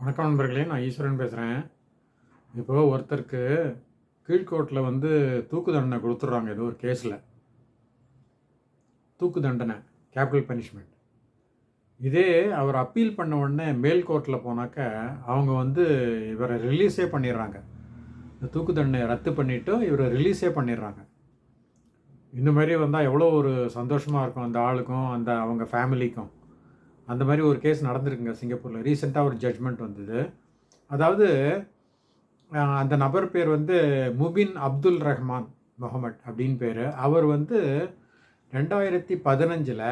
வணக்கம் நண்பர்களே நான் ஈஸ்வரன் பேசுகிறேன் இப்போ ஒருத்தருக்கு கீழ்கோர்ட்டில் வந்து தூக்கு தண்டனை கொடுத்துட்றாங்க ஏதோ ஒரு கேஸில். தூக்கு தண்டனை கேபிட்டல் பனிஷ்மெண்ட் இதே அவர் அப்பீல் பண்ண உடனே மேல் கோர்ட்டில் போனாக்க அவங்க வந்து இவரை ரிலீஸே பண்ணிடுறாங்க. இந்த தூக்கு தண்டனை ரத்து பண்ணிவிட்டு இவரை ரிலீஸே பண்ணிடுறாங்க. இந்த மாதிரி வந்தால் எவ்வளோ ஒரு சந்தோஷமாக இருக்கும் அந்த ஆளுக்கும் அந்த அவங்க ஃபேமிலிக்கும் அந்த மாதிரி ஒரு கேஸ் நடந்திருக்குங்க சிங்கப்பூரில். ரீசெண்டாக ஒரு ஜட்ஜ்மெண்ட் வந்தது. அதாவது அந்த நபர் பேர் வந்து முபின் அப்துல் ரஹ்மான் முகமட் அப்படின்னு பேர். அவர் வந்து ரெண்டாயிரத்தி பதினஞ்சில்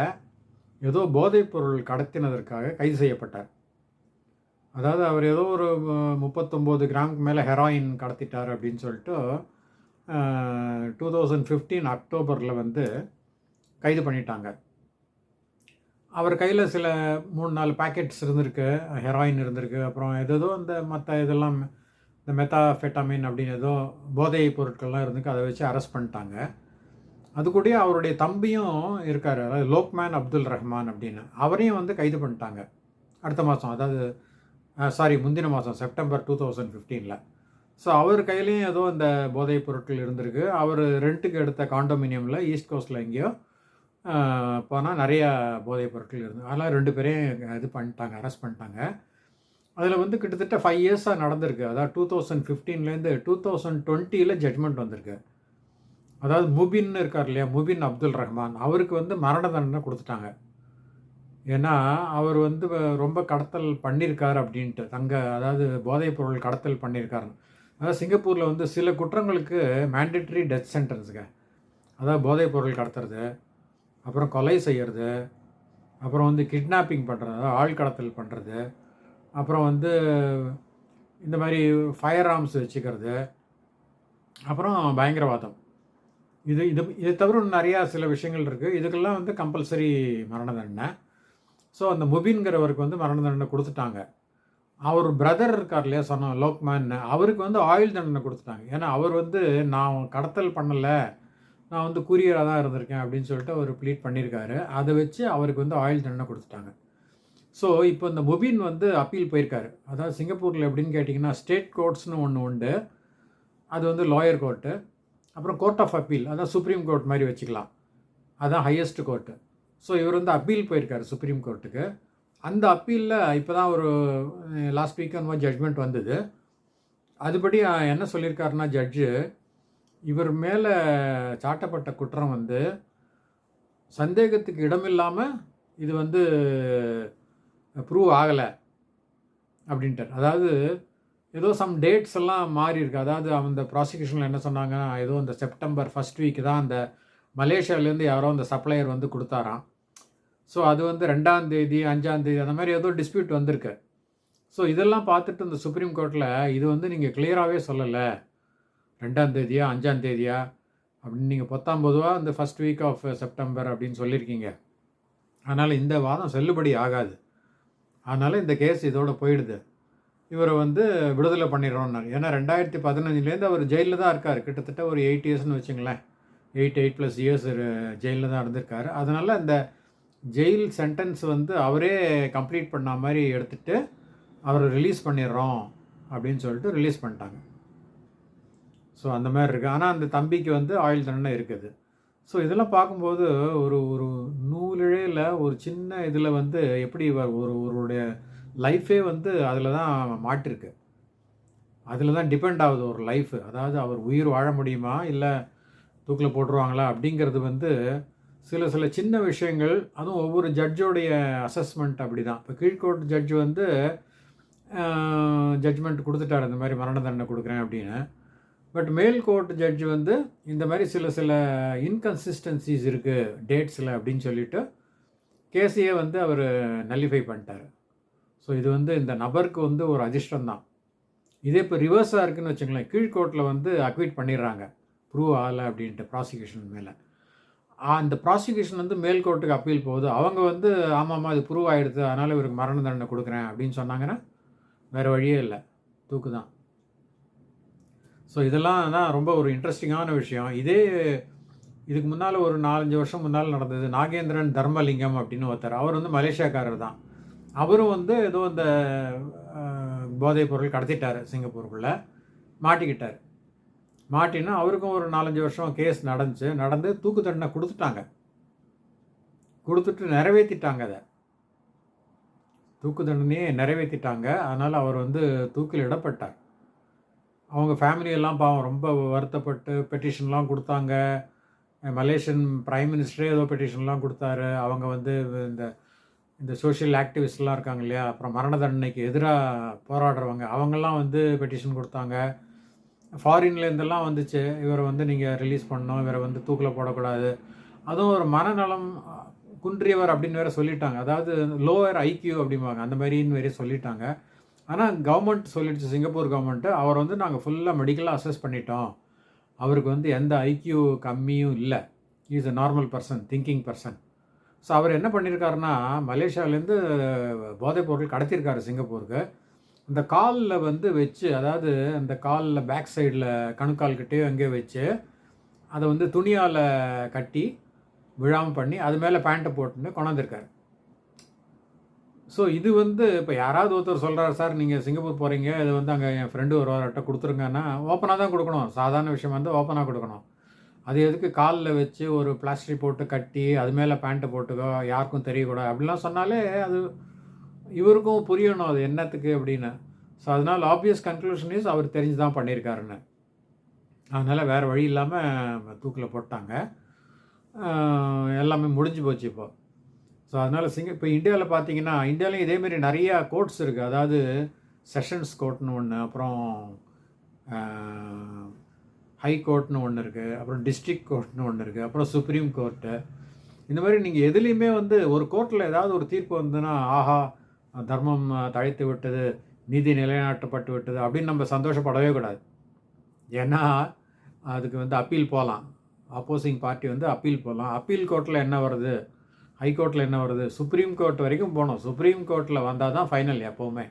ஏதோ போதைப்பொருள் கடத்தினதற்காக கைது செய்யப்பட்டார். அதாவது அவர் ஏதோ ஒரு முப்பத்தொம்போது கிராமுக்கு மேலே ஹெராயின் கடத்திட்டார் அப்படின்னு சொல்லிட்டு டூ தௌசண்ட் ஃபிஃப்டீன் அக்டோபரில் வந்து கைது பண்ணிட்டாங்க. அவர் கையில் சில மூணு நாலு பேக்கெட்ஸ் இருந்திருக்கு. ஹெராயின் இருந்திருக்கு. அப்புறம் ஏதேதோ இந்த மற்ற இதெல்லாம் இந்த மெத்தாஃபெட்டாமின் அப்படின்னு ஏதோ போதை பொருட்கள்லாம் இருந்திருக்கு. அதை வச்சு அரெஸ்ட் பண்ணிட்டாங்க. அது கூட அவருடைய தம்பியும் இருக்கார். அதாவது லோக்மேன் அப்துல் ரஹ்மான் அப்படின்னு. அவரையும் வந்து கைது பண்ணிட்டாங்க. அடுத்த மாதம் அதாவது சாரி முந்தின மாதம் செப்டம்பர் டூ தௌசண்ட் ஃபிஃப்டீனில் ஸோ அவர் கையிலையும் ஏதோ இந்த போதைப் பொருட்கள் இருந்திருக்கு. அவர் ரெண்ட்டுக்கு எடுத்த காண்டோமினியமில் ஈஸ்ட் கோஸ்ட்டில் எங்கேயோ போனால் நிறையா போதைப் பொருட்கள் இருந்தது அதெல்லாம் ரெண்டு பேரையும் இது பண்ணிட்டாங்க அரெஸ்ட் பண்ணிட்டாங்க. அதில் வந்து கிட்டத்தட்ட ஃபைவ் இயர்ஸாக நடந்திருக்கு. அதாவது டூ தௌசண்ட் ஃபிஃப்டீன்லேருந்து டூ தௌசண்ட் டுவெண்ட்டியில் ஜட்மெண்ட் வந்திருக்கு. அதாவது முபின் இருக்கார் இல்லையா முபின் அப்துல் ரஹ்மான் அவருக்கு வந்து மரண தண்டனை கொடுத்துட்டாங்க. ஏன்னா அவர் வந்து ரொம்ப கடத்தல் பண்ணியிருக்கார் அப்படின்ட்டு தங்க அதாவது போதைப் பொருள் கடத்தல் பண்ணியிருக்காரு அதாவது சிங்கப்பூரில் வந்து சில குற்றங்களுக்கு மேண்டேட்ரி டெத் சென்டென்ஸுங்க அதாவது போதைப் பொருள் கடத்துறது. அப்புறம் கொலை செய்கிறது அப்புறம் வந்து கிட்னாப்பிங் பண்ணுறது அதாவது ஆள் கடத்தல் பண்ணுறது அப்புறம் வந்து இந்த மாதிரி ஃபயர் ஆர்ம்ஸ் வச்சுக்கிறது அப்புறம் பயங்கரவாதம். இது இது இதை தவிர நிறையா சில விஷயங்கள் இருக்குது இதுக்கெல்லாம் வந்து கம்பல்சரி மரண தண்டனை. ஸோ அந்த முபின்கிறவருக்கு வந்து மரண தண்டனை கொடுத்துட்டாங்க. அவர் பிரதர் இருக்கார் இல்லையா சொன்ன லோக்மேன் அவருக்கு வந்து ஆயுள் தண்டனை கொடுத்துட்டாங்க. ஏன்னா அவர் வந்து நான் கடத்தல் பண்ணலை. நான் வந்து கூரியராக தான் இருந்திருக்கேன் அப்படின்னு சொல்லிட்டு அவர் ப்ளீட் பண்ணியிருக்காரு. அதை வச்சு அவருக்கு வந்து ஆயுள் தண்டனை கொடுத்துட்டாங்க. ஸோ இப்போ இந்த முபின் வந்து அப்பீல் போயிருக்காரு. அதாவது சிங்கப்பூரில் எப்படின்னு கேட்டிங்கன்னா ஸ்டேட் கோர்ட்ஸ்னு ஒன்று உண்டு. அது வந்து லாயர் கோர்ட்டு அப்புறம் கோர்ட் ஆஃப் அப்பீல் அதான் சுப்ரீம் கோர்ட் மாதிரி வச்சுக்கலாம். அதான் ஹையஸ்ட் கோர்ட்டு ஸோ இவர் வந்து அப்பீல் போயிருக்காரு சுப்ரீம் கோர்ட்டுக்கு அந்த அப்பீலில் இப்போ தான் ஒரு லாஸ்ட் வீக் அந்த மாதிரி ஜட்மெண்ட் வந்தது. அதுபடி என்ன சொல்லியிருக்காருன்னா ஜட்ஜு இவர் மேலே சாட்டப்பட்ட குற்றம் வந்து சந்தேகத்துக்கு இடமில்லாமல் இது வந்து ப்ரூவ் ஆகலை அப்படின்ட்டார். அதாவது ஏதோ சம் டேட்ஸ் எல்லாம் மாறி இருக்கு. அதாவது அந்த ப்ராசிக்யூஷனில் என்ன சொன்னாங்கன்னா ஏதோ இந்த செப்டம்பர் ஃபர்ஸ்ட் வீக் தான் அந்த மலேசியாவிலேருந்து யாரோ அந்த சப்ளையர் வந்து கொடுத்தாராம். ஸோ அது வந்து ரெண்டாம் தேதி அஞ்சாம் தேதி அந்த மாதிரி ஏதோ டிஸ்பியூட் வந்திருக்கு. ஸோ இதெல்லாம் பார்த்துட்டு இந்த சுப்ரீம் கோர்ட்டில் இது வந்து நீங்கள் கிளியராகவே சொல்லலை. ரெண்டாம் தேதியா அஞ்சாம் தேதியா? அப்படின்னு நீங்கள் பத்தாம் பொதுவாக இந்த ஃபஸ்ட் வீக் ஆஃப் செப்டம்பர் அப்படின்னு சொல்லியிருக்கீங்க. அதனால் இந்த வாதம் செல்லுபடி ஆகாது. அதனால் இந்த கேஸ் இதோட போயிடுது. இவரை வந்து விடுதலை பண்ணிடுறோம்னார். ஏன்னா ரெண்டாயிரத்தி பதினஞ்சுலேருந்து அவர் ஜெயிலில் தான் இருக்கார். கிட்டத்தட்ட ஒரு எயிட் இயர்ஸ்னு வச்சுங்களேன். எயிட் எயிட் ப்ளஸ் இயர்ஸ் ஜெயிலில் தான் இருந்திருக்காரு. அதனால் இந்த ஜெயில் சென்டென்ஸ் வந்து அவரே கம்ப்ளீட் பண்ண மாதிரி எடுத்துகிட்டு அவரை ரிலீஸ் பண்ணிடுறோம் அப்படின்னு சொல்லிட்டு ரிலீஸ் பண்ணிட்டாங்க. ஸோ அந்த மாதிரி இருக்குது ஆனால் அந்த தம்பிக்கு வந்து ஆயுள் தண்டனை இருக்குது. ஸோ இதெல்லாம் பார்க்கும்போது ஒரு ஒரு நூலிழையில் ஒரு சின்ன இதில் வந்து எப்படி ஒரு ஒருடைய லைஃபே வந்து அதில் தான் மாட்டிருக்கு. அதில் தான் டிபெண்ட் ஆகுது ஒரு லைஃப் அதாவது அவர் உயிர் வாழ முடியுமா? இல்லை தூக்கில் போட்டுருவாங்களா? அப்படிங்கிறது வந்து சில சில சின்ன விஷயங்கள் அதுவும் ஒவ்வொரு ஜட்ஜோடைய அசஸ்மெண்ட் அப்படி தான் இப்போ கீழ்கோர்ட் ஜட்ஜ் வந்து ஜட்ஜ்மெண்ட் கொடுத்துட்டார். இந்த மாதிரி மரண தண்டனை கொடுக்குறேன் அப்படின்னு. பட் மேல் கோர்ட் ஜட்ஜ் வந்து இந்த மாதிரி சில சில இன்கன்சிஸ்டன்சிஸ் இருக்குது டேட்ஸில் அப்படின்னு சொல்லிட்டு கேஸையே வந்து அவர் நல்லிஃபை பண்ணிட்டார். ஸோ இது வந்து இந்த நபருக்கு வந்து ஒரு அதிர்ஷ்டம் தான் இதே இப்போ ரிவர்ஸாக இருக்குன்னு வச்சுங்களேன் கீழ்கோர்ட்டில் வந்து அக்விட் பண்ணிடுறாங்க. ப்ரூவ் ஆகலை அப்படின்ட்டு ப்ராசிக்யூஷன் மேலே. அந்த ப்ராசிக்யூஷன் வந்து மேல் கோர்ட்டுக்கு அப்பீல் போகுது. அவங்க வந்து ஆமாம்மா இது ப்ரூவ் ஆகிடுது அதனால் இவருக்கு மரண தண்டனை கொடுக்குறேன் அப்படின்னு சொன்னாங்கன்னா வேறு வழியே இல்லை. தூக்கு தான் ஸோ இதெல்லாம் தான் ரொம்ப ஒரு இன்ட்ரெஸ்டிங்கான விஷயம். இதே இதுக்கு முன்னால் ஒரு நாலஞ்சு வருஷம் முன்னால் நடந்தது நாகேந்திரன் தர்மலிங்கம் அப்படின்னு ஒருத்தர். அவர் வந்து மலேசியாக்காரர் தான். அவரும் வந்து ஏதோ இந்த போதைப் பொருள் கடத்திட்டார் சிங்கப்பூருக்குள்ளே. மாட்டிக்கிட்டார். மாட்டினா அவருக்கும் ஒரு நாலஞ்சு வருஷம் கேஸ் நடந்துச்சு. நடந்து தூக்கு தண்டனை கொடுத்துட்டாங்க. கொடுத்துட்டு நிறைவேற்றிட்டாங்க அதை. தூக்கு தண்டனையே நிறைவேற்றிட்டாங்க அதனால் அவர் வந்து தூக்கில் இடப்பட்டார். அவங்க ஃபேமிலியெல்லாம் பாவம் ரொம்ப வருத்தப்பட்டு பெட்டிஷன்லாம் கொடுத்தாங்க. மலேசியன் ப்ரைம் மினிஸ்டரே ஏதோ பெட்டிஷன்லாம் கொடுத்தாரு. அவங்க வந்து இந்த இந்த சோஷியல் ஆக்டிவிஸ்ட்லாம் இருக்காங்க இல்லையா? அப்புறம் மரண தண்டனைக்கு எதிராக போராடுறவங்க அவங்கெல்லாம் வந்து பெட்டிஷன் கொடுத்தாங்க. ஃபாரின்லேருந்தெல்லாம் வந்துச்சு. இவரை வந்து நீங்கள் ரிலீஸ் பண்ணணும். இவரை வந்து தூக்கில் போடக்கூடாது. அதுவும் ஒரு மனநலம் குன்றியவர் அப்படின்னு வேற சொல்லிட்டாங்க. அதாவது லோவர் ஐக்கியூ அப்படிம்பாங்க. அந்த மாதிரின்னு வேற சொல்லிட்டாங்க. ஆனால் கவர்மெண்ட் சொல்லிடுச்சு சிங்கப்பூர் கவர்மெண்ட்டு அவர் வந்து நாங்கள் ஃபுல்லாக மெடிக்கலாக அசஸ் பண்ணிட்டோம். அவருக்கு வந்து எந்த ஐக்கியூ கம்மியும் இல்லை. Is a normal person thinking person so அவர் என்ன பண்ணியிருக்காருன்னா மலேசியாவிலேருந்து போதைப் பொருள் கடத்தியிருக்காரு சிங்கப்பூருக்கு. அந்த காலில் வந்து வச்சு அதாவது அந்த காலில் பேக் சைடில் கணுக்கால்கிட்டேயோ எங்கேயோ வச்சு அதை வந்து துணியால் கட்டி விழாமல் பண்ணி அது மேலே பேண்ட்டை போட்டுன்னு கொண்டாந்துருக்காரு. ஸோ இது வந்து இப்போ யாராவது ஒருத்தர் சொல்கிறார் சார் நீங்கள் சிங்கப்பூர் போகிறீங்க இது வந்து அங்கே என் ஃப்ரெண்டு ஒருவர்கிட்ட கொடுத்துருங்கன்னா ஓப்பனாக தான் கொடுக்கணும். சாதாரண விஷயம் வந்து ஓப்பனாக கொடுக்கணும். அது எதுக்கு காலில் வச்சு ஒரு பிளாஸ்டிக் போட்டு கட்டி அது மேலே பேண்ட்டை போட்டுக்கோ யாருக்கும் தெரியக்கூடாது. அப்படிலாம் சொன்னாலே அது இவருக்கும் புரியணும் அது என்னத்துக்கு அப்படின்னு. ஸோ அதனால் ஆப்வியஸ் கன்க்ளூஷன் இஸ் அவர் தெரிஞ்சு தான் பண்ணியிருக்காருன்னு. அதனால் வேறு வழி இல்லாமல் தூக்கில் போட்டாங்க. எல்லாமே முடிஞ்சு போச்சு இப்போது ஸோ அதனால் சிங்க இப்போ இந்தியாவில் பார்த்தீங்கன்னா இந்தியாவிலையும் இதேமாரி நிறையா கோர்ட்ஸ் இருக்குது அதாவது செஷன்ஸ் கோர்ட்னு ஒன்று அப்புறம் ஹை கோர்ட்னு ஒன்று இருக்குது அப்புறம் டிஸ்ட்ரிக்ட் கோர்ட்னு ஒன்று இருக்குது அப்புறம் சுப்ரீம் கோர்ட்டு இந்த மாதிரி நீங்கள் எதுலேயுமே வந்து ஒரு கோர்ட்டில் ஏதாவது ஒரு தீர்ப்பு வந்துன்னா ஆஹா தர்மம் தழைத்து விட்டது நீதி நிலைநாட்டப்பட்டு விட்டது அப்படின்னு நம்ம சந்தோஷப்படவே கூடாது. ஏன்னா அதுக்கு வந்து அப்பீல் போகலாம் ஆப்போசிங் பார்ட்டி வந்து அப்பீல் போகலாம் அப்பீல் கோர்ட்டில் என்ன வருது? ஹைகோர்ட்டில் என்ன வருது? சுப்ரீம் கோர்ட் வரைக்கும் போகணும் சுப்ரீம் கோர்ட்டில் வந்தால் தான் ஃபைனல் எப்போவுமே.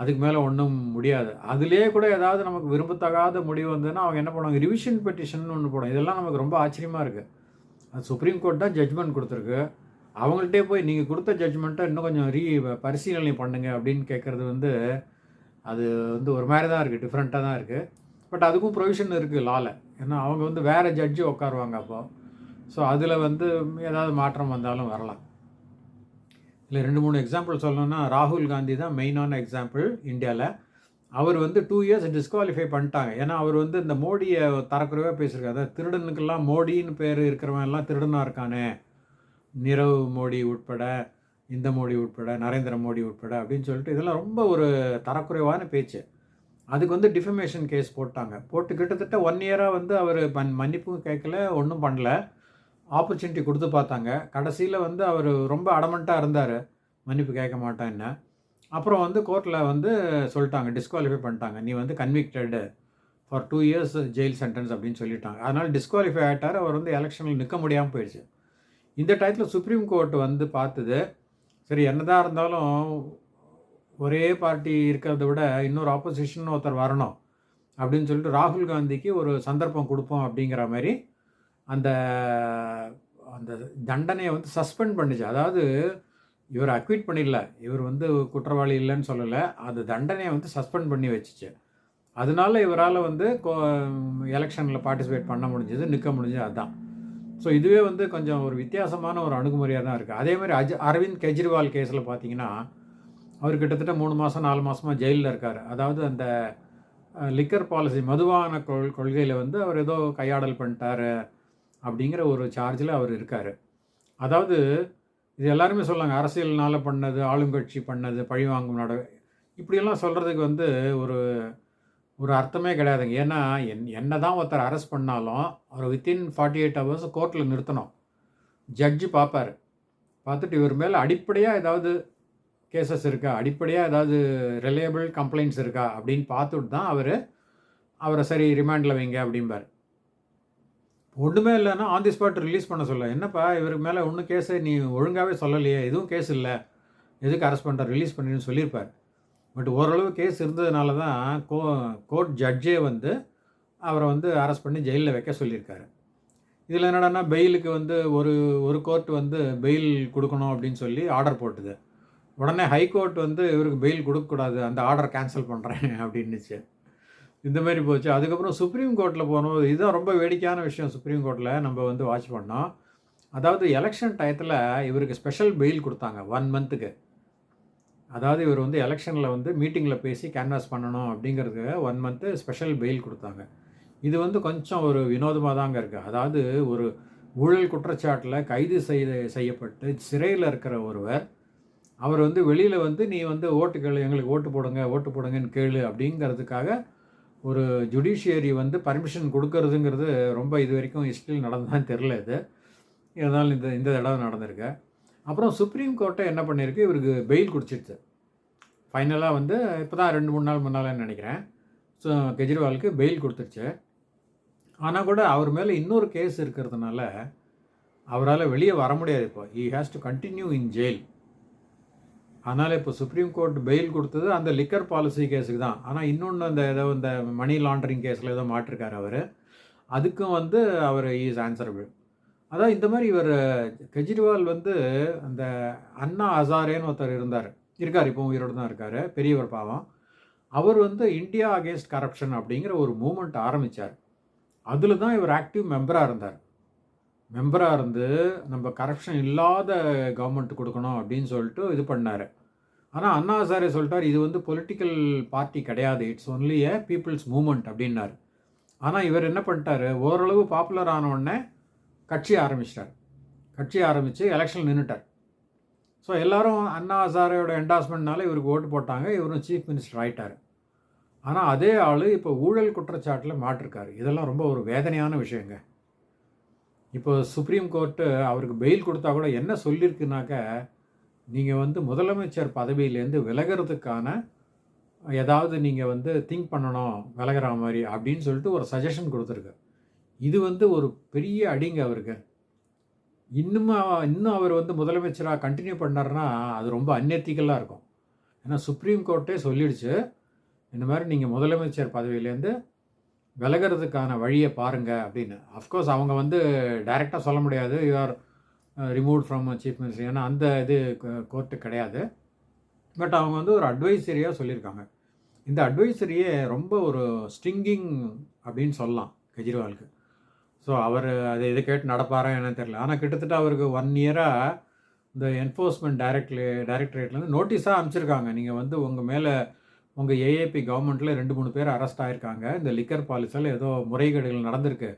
அதுக்கு மேலே ஒன்றும் முடியாது. அதுலேயே கூட ஏதாவது நமக்கு விரும்பத்தகாத முடிவு வந்ததுன்னா அவங்க என்ன பண்ணுவாங்க? ரிவிஷன் பெட்டிஷன் ஒன்று போடும் இதெல்லாம் நமக்கு ரொம்ப ஆச்சரியமாக இருக்குது அது சுப்ரீம் கோர்ட் தான் ஜட்ஜ்மெண்ட் கொடுத்துருக்கு. அவங்கள்ட்டே போய் நீங்கள் கொடுத்த ஜட்ஜ்மெண்ட்டை இன்னும் கொஞ்சம் ரீ பரிசீலனை பண்ணுங்க அப்படின்னு கேட்குறது வந்து அது வந்து ஒரு மாதிரி தான் இருக்குது டிஃப்ரெண்ட்டாக தான் இருக்குது பட் அதுக்கும் ப்ரொவிஷன் இருக்குது லாவில் ஏன்னா அவங்க வந்து வேறு ஜட்ஜு உட்காருவாங்க அப்போது ஸோ அதில் வந்து ஏதாவது மாற்றம் வந்தாலும் வரலாம். இல்லை ரெண்டு மூணு எக்ஸாம்பிள் சொல்லணும்னா ராகுல் காந்தி தான் மெயினான எக்ஸாம்பிள் இந்தியாவில் அவர் வந்து டூ இயர்ஸ் டிஸ்குவாலிஃபை பண்ணிட்டாங்க. ஏன்னா அவர் வந்து இந்த மோடியை தரக்குறைவாக பேசியிருக்காரு. திருடனுக்கெல்லாம் மோடின்னு பேர் இருக்கிறவன் எல்லாம் திருடனாக இருக்கானே. நிரவ் மோடி உட்பட இந்த மோடி உட்பட நரேந்திர மோடி உட்பட அப்படின்னு சொல்லிட்டு இதெல்லாம் ரொம்ப ஒரு தரக்குறைவான பேச்சு. அதுக்கு வந்து டிஃபமேஷன் கேஸ் போட்டாங்க. போட்டு கிட்டத்தட்ட ஒன் இயராக வந்து அவர் மன் மன்னிப்பும் கேட்கல ஒன்றும் பண்ணல. ஆப்பர்ச்சுனிட்டி கொடுத்து பார்த்தாங்க. கடைசியில் வந்து அவர் ரொம்ப அடமெண்ட்டாக இருந்தார். மன்னிப்பு கேட்க மாட்டேன்னு அப்புறம் வந்து கோர்ட்டில் வந்து சொல்லிட்டாங்க டிஸ்குவாலிஃபை பண்ணிட்டாங்க. நீ வந்து convicted for two years jail sentence அப்படின்னு சொல்லிட்டாங்க. அதனால் டிஸ்குவாலிஃபை ஆகிட்டார் அவர் வந்து எலெக்ஷனில் நிற்க முடியாமல் போயிடுச்சு. இந்த டயத்தில் சுப்ரீம் கோர்ட் வந்து பார்த்தது சரி என்னதான் இருந்தாலும் ஒரே பார்ட்டி இருக்கிறத விட இன்னொரு ஆப்போசிஷன் ஒருத்தர் வரணும் அப்படின்னு சொல்லிட்டு ராகுல் காந்திக்கு ஒரு சந்தர்ப்பம் கொடுப்போம் அப்படிங்கிற மாதிரி அந்த அந்த தண்டனையை வந்து சஸ்பெண்ட் பண்ணிச்சு. அதாவது இவர் அக்விட் பண்ணிடல. இவர் வந்து குற்றவாளி இல்லைன்னு சொல்லலை. அந்த தண்டனையை வந்து சஸ்பெண்ட் பண்ணி வச்சுச்சு. அதனால இவரால் வந்து எலெக்ஷனில் பார்ட்டிசிபேட் பண்ண முடிஞ்சது நிற்க முடிஞ்சது அதுதான் ஸோ இதுவே வந்து கொஞ்சம் ஒரு வித்தியாசமான ஒரு அணுகுமுறையாக தான் இருக்குது அதே மாதிரி அஜ் அரவிந்த் கெஜ்ரிவால் கேஸில் பார்த்தீங்கன்னா அவர் கிட்டத்தட்ட மூணு மாதம் நாலு மாதமாக ஜெயிலில் இருக்கார். அதாவது அந்த லிக்கர் பாலிசி மதுவான கொள் கொள்கையில் வந்து அவர் ஏதோ கையாடல் பண்ணிட்டார். அப்படிங்கிற ஒரு சார்ஜில் அவர் இருக்கார். அதாவது இது எல்லாருமே சொல்லுவாங்க அரசியல்னால் பண்ணது ஆளுங்கட்சி பண்ணது பழிவாங்கும் நட இப்படியெல்லாம் சொல்கிறதுக்கு வந்து ஒரு ஒரு அர்த்தமே கிடையாதுங்க. ஏன்னா என் என்ன தான் ஒருத்தர் அரெஸ்ட் பண்ணாலும் அவர் வித்தின் ஃபார்ட்டி எயிட் ஹவர்ஸ் கோர்ட்டில் நிறுத்தணும். ஜட்ஜு பார்ப்பார் பார்த்துட்டு இவர் மேலே அடிப்படையாக ஏதாவது கேசஸ் இருக்கா? அடிப்படையாக ஏதாவது ரிலையபிள் கம்ப்ளைண்ட்ஸ் இருக்கா? அப்படின்னு பார்த்துட்டு தான் அவர் அவரை சரி ரிமாண்டில் வைங்க அப்படிம்பார். ஒன்றுமே இல்லைன்னா ஆன் தி ஸ்பாட் ரிலீஸ் பண்ண சொல்ல. என்னப்பா இவருக்கு மேலே ஒன்றும் கேஸை நீ ஒழுங்காகவே சொல்லலையே எதுவும் கேஸ் இல்லை. எதுக்கு அரெஸ்ட் பண்ணுற ரிலீஸ் பண்ணின்னு சொல்லியிருப்பார். பட் ஓரளவு கேஸ் இருந்ததுனால தான் கோ கோர்ட் ஜட்ஜே வந்து அவரை வந்து அரெஸ்ட் பண்ணி ஜெயிலில் வைக்க சொல்லியிருக்காரு. இதில் என்னடான்னா பெயிலுக்கு வந்து ஒரு ஒரு கோர்ட் வந்து பெயில் கொடுக்கணும் அப்படின்னு சொல்லி ஆர்டர் போட்டுது. உடனே ஹைகோர்ட் வந்து இவருக்கு பெயில் கொடுக்கக்கூடாது அந்த ஆர்டர் கேன்சல் பண்ணுறேன் அப்படின்னுச்சு இந்த மாதிரி போச்சு. அதுக்கப்புறம் சுப்ரீம் கோர்ட்டில் போனோம். இதுதான் ரொம்ப வேடிக்கையான விஷயம் சுப்ரீம் கோர்ட்டில் நம்ம வந்து வாட்ச் பண்ணோம். அதாவது எலெக்ஷன் டயத்தில் இவருக்கு ஸ்பெஷல் பெயில் கொடுத்தாங்க. ஒன் மந்த்துக்கு அதாவது இவர் வந்து எலெக்ஷனில் வந்து மீட்டிங்கில் பேசி கேன்வாஸ் பண்ணணும் அப்படிங்கிறதுக்கு ஒன் மந்த்து ஸ்பெஷல் பெயில் கொடுத்தாங்க. இது வந்து கொஞ்சம் ஒரு வினோதமாக தாங்க இருக்குது அதாவது ஒரு ஊழல் குற்றச்சாட்டில் கைது செய்ய செய்யப்பட்டு சிறையில் இருக்கிற ஒருவர் அவர் வந்து வெளியில் வந்து நீ வந்து ஓட்டு எங்களுக்கு ஓட்டு போடுங்க ஓட்டு போடுங்கன்னு கேளு அப்படிங்கிறதுக்காக ஒரு ஜுடிஷியரி வந்து பர்மிஷன் கொடுக்கறதுங்கிறது ரொம்ப இது வரைக்கும் ஹிஸ்ட்ரியில் நடந்ததான் தெரில இது. இருந்தாலும் இந்த இந்த தடவை நடந்திருக்கு. அப்புறம் சுப்ரீம் கோர்ட்டை என்ன பண்ணியிருக்கு? இவருக்கு பெயில் குடிச்சிடுச்சு ஃபைனலாக வந்து இப்போ தான் ரெண்டு மூணு நாள் முன்னால்னு நினைக்கிறேன். ஸோ கெஜ்ரிவாலுக்கு பெயில் கொடுத்துருச்சு. ஆனால் கூட அவர் மேலே இன்னொரு கேஸ் இருக்கிறதுனால அவரால் வெளியே வர முடியாது இப்போ. He has to continue in jail அதனால் இப்போ சுப்ரீம் கோர்ட் பெயில் கொடுத்தது அந்த லிக்கர் பாலிசி கேஸுக்கு தான். ஆனால் இன்னொன்று அந்த ஏதோ இந்த மணி லாண்ட்ரிங் கேஸில் ஏதோ மாட்டிருக்கார் அவர். அதுக்கும் வந்து அவர் இஸ் ஆன்சரபிள் அதான் இந்த மாதிரி இவர் கெஜ்ரிவால் வந்து அந்த அண்ணா ஹசாரேன்னு ஒருத்தர் இருந்தார். இருக்கார் இப்போ உயிரோடு தான் இருக்கார். பெரியவர் பாவம். அவர் வந்து இந்தியா அகேன்ஸ்ட் கரப்ஷன் அப்படிங்கிற ஒரு மூமெண்ட் ஆரம்பித்தார் அதில் தான் இவர் ஆக்டிவ் மெம்பராக இருந்தார். மெம்பராக இருந்து நம்ம கரப்ஷன் இல்லாத கவர்மெண்ட் கொடுக்கணும் அப்படின்னு சொல்லிட்டு இது பண்ணார். ஆனால் அண்ணா சாரே சொல்லிட்டார் இது வந்து பொலிட்டிக்கல் பார்ட்டி கிடையாது. It's only a people's movement அப்படின்னாரு. ஆனால் இவர் என்ன பண்ணிட்டாரு? ஓரளவு பாப்புலர் ஆன உடனே கட்சி ஆரம்பிச்சிட்டார். கட்சி ஆரம்பித்து எலெக்ஷன் நின்றுட்டார் ஸோ எல்லோரும் அண்ணா ஹசாரையோட என்டாஸ்மெண்ட்னால இவருக்கு ஓட்டு போட்டாங்க. இவரும் சீஃப் மினிஸ்டர் ஆயிட்டார். ஆனால் அதே ஆள் இப்போ ஊழல் குற்றச்சாட்டில் மாட்டிருக்காரு. இதெல்லாம் ரொம்ப ஒரு வேதனையான விஷயங்க. இப்போ சுப்ரீம் கோர்ட்டு அவருக்கு பெயில் கொடுத்தா கூட என்ன சொல்லியிருக்குனாக்க நீங்கள் வந்து முதலமைச்சர் பதவியிலேருந்து விலகிறதுக்கான ஏதாவது நீங்கள் வந்து திங்க் பண்ணணும் விலகிற மாதிரி அப்படின்னு சொல்லிட்டு ஒரு சஜஷன் கொடுத்துருக்கு இது வந்து ஒரு பெரிய அடிங்க அவருக்கு. இன்னும் இன்னும் அவர் வந்து முதலமைச்சராக கண்டினியூ பண்ணார்னா அது ரொம்ப அந்நெத்திக்கலாக இருக்கும். ஏன்னா சுப்ரீம் கோர்ட்டே சொல்லிடுச்சு இந்த மாதிரி நீங்கள் முதலமைச்சர் பதவியிலேருந்து விலகிறதுக்கான வழியை பாருங்கள் அப்படின்னு. அஃப்கோர்ஸ் அவங்க வந்து டைரெக்டாக சொல்ல முடியாது. You are remove from chief minister ஏன்னா அந்த இது கோர்ட்டு கிடையாது. பட் அவங்க வந்து ஒரு அட்வைசரியாக சொல்லியிருக்காங்க. இந்த அட்வைசரியே ரொம்ப ஒரு ஸ்ட்ரிங்கிங் அப்படின்னு சொல்லலாம் கெஜ்ரிவாலுக்கு. ஸோ அவர் அதை இதை கேட்டு நடப்பாரா என்னன்னு தெரியல. ஆனால் கிட்டத்தட்ட அவருக்கு ஒன் இயராக இந்த என்ஃபோர்ஸ்மெண்ட் டைரக்ட்லே டைரக்டரேட்லேருந்து நோட்டீஸாக அனுப்பிச்சிருக்காங்க. நீங்கள் வந்து உங்கள் மேலே உங்கள் ஏஏபி கவர்மெண்ட்டில் ரெண்டு மூணு பேர் அரெஸ்ட் ஆகிருக்காங்க இந்த லிக்கர் பாலிசியில் ஏதோ முறைகேடுகள் நடந்திருக்கு.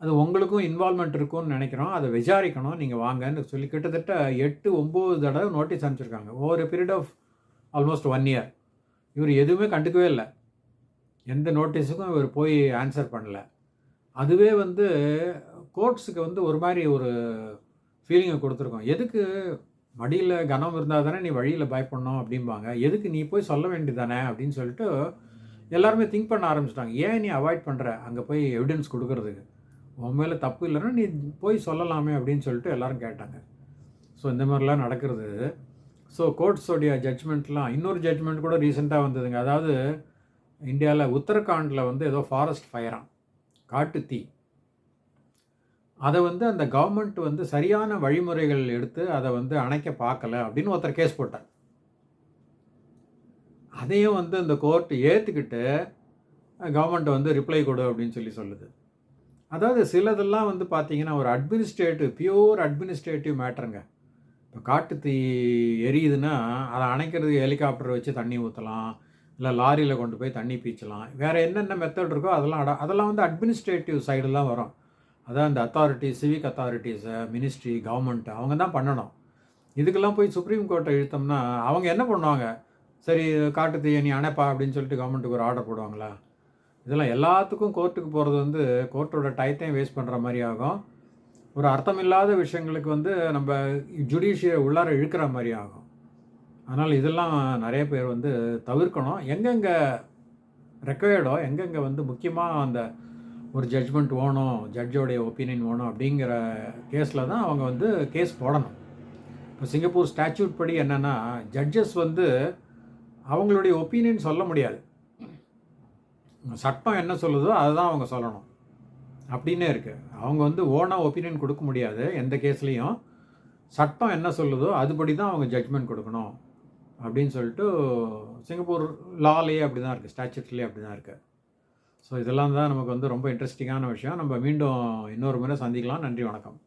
அது உங்களுக்கும் இன்வால்மெண்ட் இருக்கும்னு நினைக்கிறோம். அதை விசாரிக்கணும். நீங்கள் வாங்கன்னு சொல்லி கிட்டத்தட்ட எட்டு ஒம்பது தடவை நோட்டீஸ் அனுப்பிச்சிருக்காங்க. ஒவ்வொரு period of almost one year இவர் எதுவுமே கண்டுக்கவே இல்லை. எந்த நோட்டீஸுக்கும் இவர் போய் ஆன்சர் பண்ணல. அதுவே வந்து கோர்ட்ஸுக்கு வந்து ஒரு மாதிரி ஒரு ஃபீலிங்கை கொடுத்துருக்கோம். எதுக்கு மடியில் கனம் இருந்தால் தானே நீ வழியில் பயப்படணும் அப்படிம்பாங்க. எதுக்கு நீ போய் சொல்ல வேண்டியதானே அப்படின்னு சொல்லிட்டு எல்லாருமே திங்க் பண்ண ஆரம்பிச்சிட்டாங்க. ஏன் நீ அவாய்ட் பண்ணுற அங்கே போய் எவிடன்ஸ் கொடுக்கறதுக்கு. உன் மேலே தப்பு இல்லைன்னா நீ போய் சொல்லலாமே அப்படின்னு சொல்லிட்டு எல்லோரும் கேட்டாங்க. ஸோ இந்த மாதிரிலாம் நடக்கிறது. ஸோ கோர்ட்ஸோடைய ஜட்ஜ்மெண்ட்லாம் இன்னொரு ஜட்ஜ்மெண்ட் கூட ரீசெண்டாக வந்ததுங்க. அதாவது இந்தியாவில் உத்தரகாண்டில் வந்து ஏதோ ஃபாரஸ்ட் ஃபயரான் காட்டு தீ. அதை வந்து அந்த கவர்மெண்ட் வந்து சரியான வழிமுறைகள் எடுத்து அதை வந்து அணைக்க பார்க்கல அப்படின்னு ஒருத்தர் கேஸ் போட்டார். அதையும் வந்து இந்த கோர்ட் ஏற்றுக்கிட்டு கவர்மெண்ட் வந்து ரிப்ளை கொடு அப்படின்னு சொல்லி சொல்லுது. அதாவது சிலதெல்லாம் வந்து பார்த்தீங்கன்னா ஒரு அட்மினிஸ்ட்ரேட்டிவ் பியூர் அட்மினிஸ்ட்ரேட்டிவ் மேட்டருங்க இப்போ காட்டு தீ எரியுதுன்னா அதை அணைக்கிறதுக்கு ஹெலிகாப்டர் வச்சு தண்ணி ஊற்றலாம் இல்லை லாரியில் கொண்டு போய் தண்ணி பீச்சலாம் வேறு என்னென்ன மெத்தட் இருக்கோ அதெல்லாம் அட அதெல்லாம் வந்து அட்மினிஸ்ட்ரேட்டிவ் சைடெல்லாம் வரும். அதான் இந்த authority civic authorities ministry government அவங்க தான் பண்ணணும். இதுக்கெல்லாம் போய் சுப்ரீம் கோர்ட்டை இழுத்தோம்னா அவங்க என்ன பண்ணுவாங்க? சரி காட்டு தீய நீ அணைப்பா அப்படின்னு சொல்லிட்டு கவர்மெண்ட்டுக்கு ஒரு ஆர்டர் போடுவாங்களா? இதெல்லாம் எல்லாத்துக்கும் கோர்ட்டுக்கு போகிறது வந்து கோர்ட்டோட டயத்தையும் வேஸ்ட் பண்ணுற மாதிரி ஆகும். ஒரு அர்த்தமில்லாத விஷயங்களுக்கு வந்து நம்ம ஜுடிஷியை உள்ளார இழுக்கிற மாதிரி ஆகும். அதனால் இதெல்லாம் நிறைய பேர் வந்து தவிர்க்கணும். எங்கெங்கே ரெக்கயர்டோ எங்கெங்கே வந்து முக்கியமாக அந்த ஒரு ஜட்ஜ்மெண்ட் வேணும் ஜட்ஜோடைய ஒப்பீனியன் வேணும் அப்படிங்கிற கேஸில் தான் அவங்க வந்து கேஸ் போடணும். இப்போ சிங்கப்பூர் ஸ்டாச்சூட் படி என்னென்னா ஜட்ஜஸ் வந்து அவங்களுடைய ஒப்பீனியன் சொல்ல முடியாது. சட்டம் என்ன சொல்லுதோ அதுதான் அவங்க சொல்லணும். அப்படின்னே இருக்குது அவங்க வந்து ஓனாக ஒப்பீனியன் கொடுக்க முடியாது எந்த கேஸ்லேயும் சட்டம் என்ன சொல்லுதோ அதுபடி தான் அவங்க ஜட்ஜ்மெண்ட் கொடுக்கணும் அப்படின்னு சொல்லிட்டு சிங்கப்பூர் லாலேயே அப்படி தான் இருக்குது ஸ்டாச்சுட்லேயே அப்படி தான் இருக்குது ஸோ இதெல்லாம் தான் நமக்கு வந்து ரொம்ப இன்ட்ரெஸ்டிங்கான விஷயம். நம்ம மீண்டும் இன்னொரு முறை சந்திக்கலாம். நன்றி வணக்கம்.